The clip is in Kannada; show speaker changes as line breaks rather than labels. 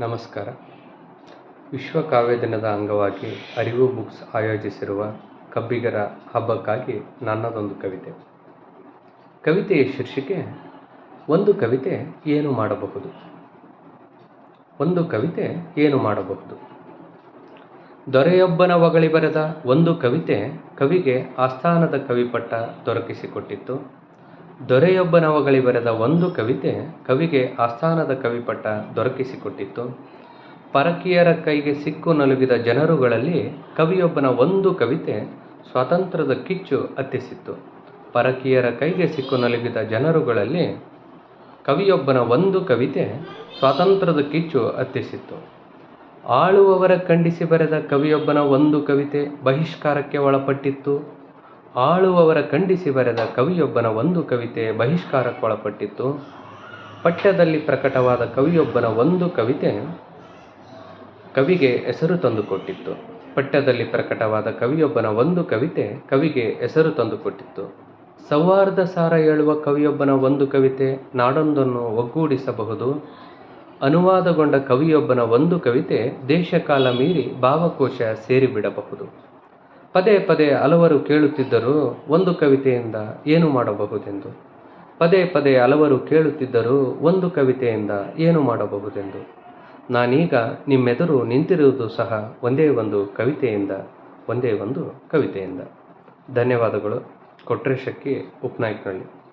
ನಮಸ್ಕಾರ. ವಿಶ್ವ ಕಾವ್ಯ ದಿನದ ಅಂಗವಾಗಿ ಅರಿವು ಬುಕ್ಸ್ ಆಯೋಜಿಸಿರುವ ಕಬ್ಬಿಗರ ಹಬ್ಬಕ್ಕಾಗಿ ನನ್ನದೊಂದು ಕವಿತೆ. ಕವಿತೆಯ ಶೀರ್ಷಿಕೆ, ಒಂದು ಕವಿತೆ ಏನು ಮಾಡಬಹುದು? ಒಂದು ಕವಿತೆ ಏನು ಮಾಡಬಹುದು? ದೊರೆಯೊಬ್ಬನ ಒಗಳಿ ಬರೆದ ಒಂದು ಕವಿತೆ ಕವಿಗೆ ಆಸ್ಥಾನದ ಕವಿಪಟ್ಟ ದೊರಕಿಸಿಕೊಟ್ಟಿತ್ತು. ದೊರೆಯೊಬ್ಬನ ಹೊಗಳಿ ಬರೆದ ಒಂದು ಕವಿತೆ ಕವಿಗೆ ಆಸ್ಥಾನದ ಕವಿಪಟ್ಟ ದೊರಕಿಸಿಕೊಟ್ಟಿತ್ತು. ಪರಕೀಯರ ಕೈಗೆ ಸಿಕ್ಕು ನಲುಗಿದ ಜನರುಗಳಲ್ಲಿ ಕವಿಯೊಬ್ಬನ ಒಂದು ಕವಿತೆ ಸ್ವಾತಂತ್ರ್ಯದ ಕಿಚ್ಚು ಅತ್ತಿಸಿತ್ತು. ಪರಕೀಯರ ಕೈಗೆ ಸಿಕ್ಕು ನಲುಗಿದ ಜನರುಗಳಲ್ಲಿ ಕವಿಯೊಬ್ಬನ ಒಂದು ಕವಿತೆ ಸ್ವಾತಂತ್ರ್ಯದ ಕಿಚ್ಚು ಅತ್ತಿಸಿತ್ತು. ಆಳುವವರ ಖಂಡಿಸಿ ಬರೆದ ಕವಿಯೊಬ್ಬನ ಒಂದು ಕವಿತೆ ಬಹಿಷ್ಕಾರಕ್ಕೆ ಒಳಪಟ್ಟಿತ್ತು. ಆಳುವವರ ಖಂಡಿಸಿ ಬರೆದ ಕವಿಯೊಬ್ಬನ ಒಂದು ಕವಿತೆ ಬಹಿಷ್ಕಾರಕ್ಕೊಳಪಟ್ಟಿತ್ತು. ಪಠ್ಯದಲ್ಲಿ ಪ್ರಕಟವಾದ ಕವಿಯೊಬ್ಬನ ಒಂದು ಕವಿತೆ ಕವಿಗೆ ಹೆಸರು ತಂದುಕೊಟ್ಟಿತ್ತು. ಪಠ್ಯದಲ್ಲಿ ಪ್ರಕಟವಾದ ಕವಿಯೊಬ್ಬನ ಒಂದು ಕವಿತೆ ಕವಿಗೆ ಹೆಸರು ತಂದುಕೊಟ್ಟಿತ್ತು. ಸೌಹಾರ್ದ ಸಾರ ಹೇಳುವ ಕವಿಯೊಬ್ಬನ ಒಂದು ಕವಿತೆ ನಾಡೊಂದನ್ನು ಒಗ್ಗೂಡಿಸಬಹುದು. ಅನುವಾದಗೊಂಡ ಕವಿಯೊಬ್ಬನ ಒಂದು ಕವಿತೆ ದೇಶಕಾಲ ಮೀರಿ ಭಾವಕೋಶ ಸೇರಿಬಿಡಬಹುದು. ಪದೇ ಪದೇ ಹಲವರು ಕೇಳುತ್ತಿದ್ದರೂ ಒಂದು ಕವಿತೆಯಿಂದ ಏನು ಮಾಡಬಹುದೆಂದು? ಪದೇ ಪದೇ ಹಲವರು ಕೇಳುತ್ತಿದ್ದರೂ ಒಂದು ಕವಿತೆಯಿಂದ ಏನು ಮಾಡಬಹುದೆಂದು? ನಾನೀಗ ನಿಮ್ಮೆದುರು ನಿಂತಿರುವುದು ಸಹ ಒಂದೇ ಒಂದು ಕವಿತೆಯಿಂದ, ಒಂದೇ ಒಂದು ಕವಿತೆಯಿಂದ. ಧನ್ಯವಾದಗಳು. ಕೊಟ್ರೇಶಕ್ಕಿ ಉಪನಾಯಕನಹಳ್ಳಿ